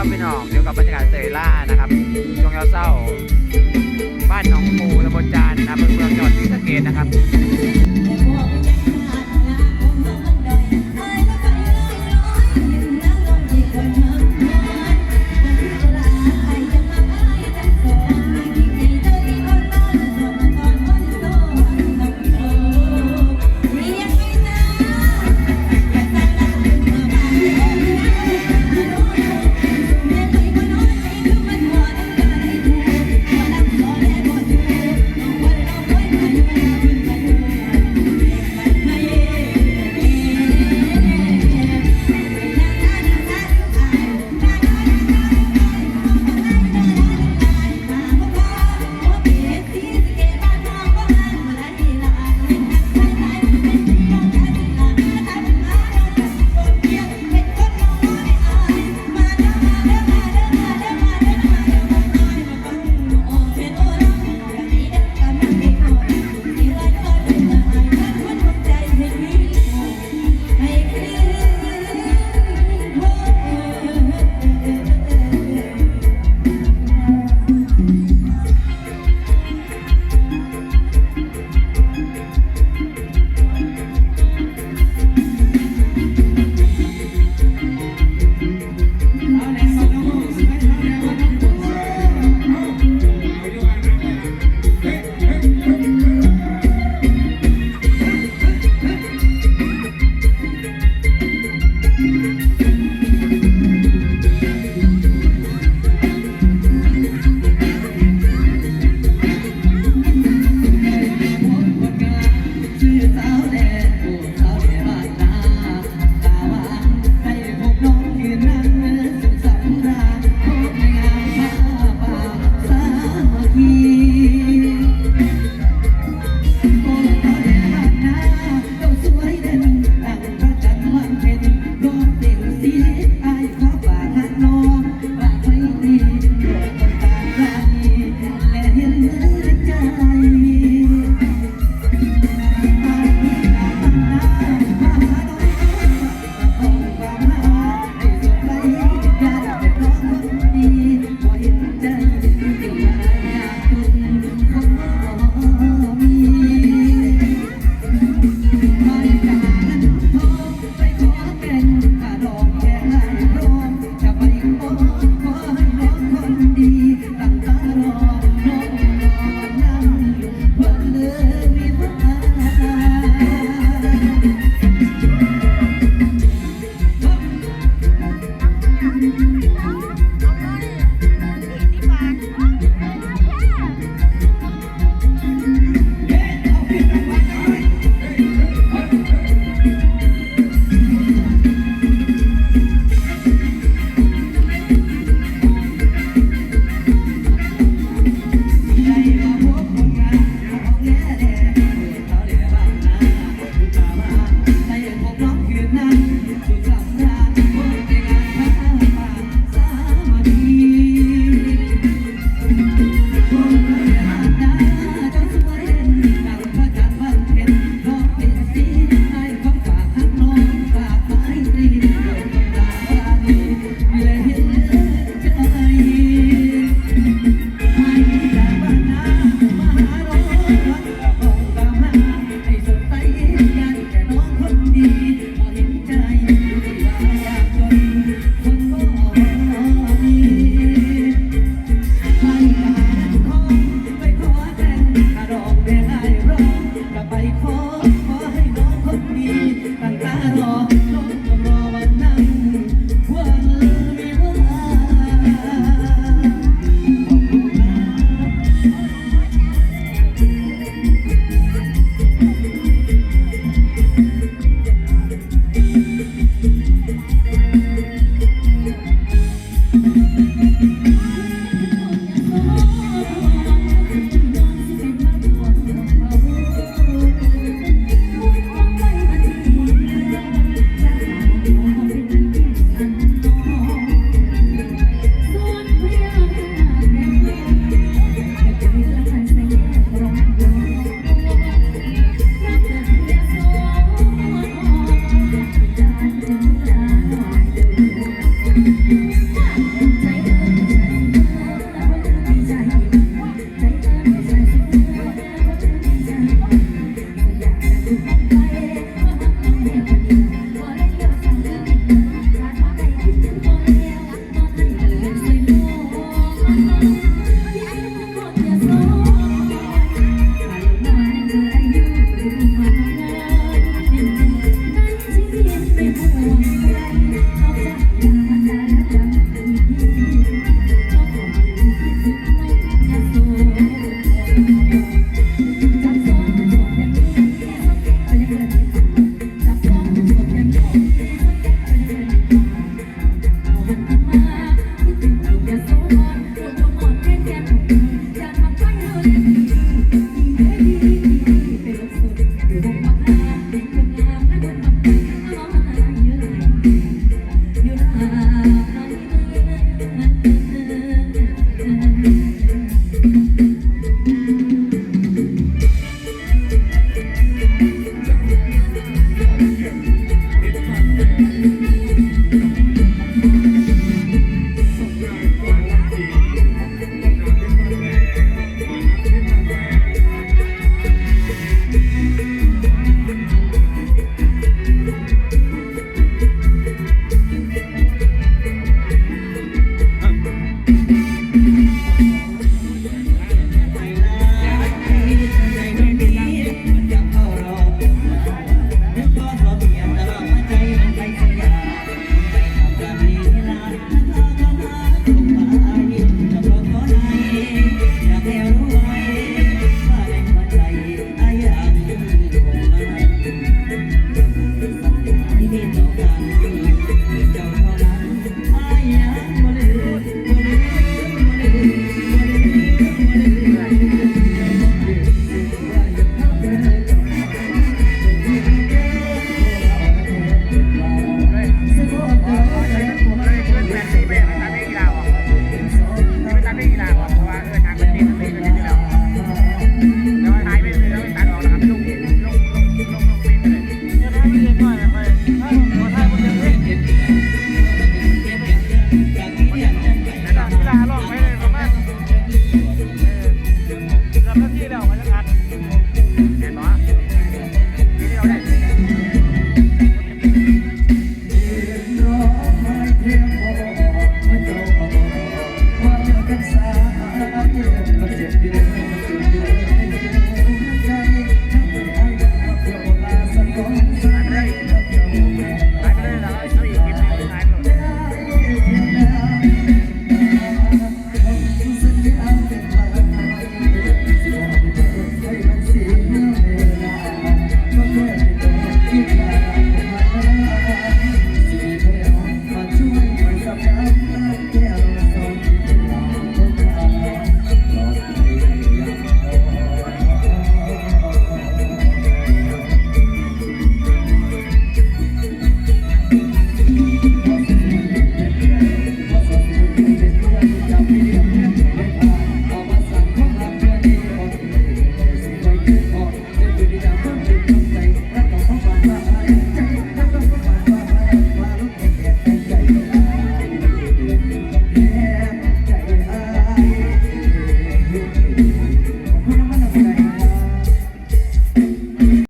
ครับพี่น้องอยู่กับบรรยากาศเตยล่านะครับช่วงเศร้าบ้านหนองปูตำบลจานอำเภอเมืองจังหวัดศรีสะเกษนะครับ ไม่ไม่ไม่ Don't กันสา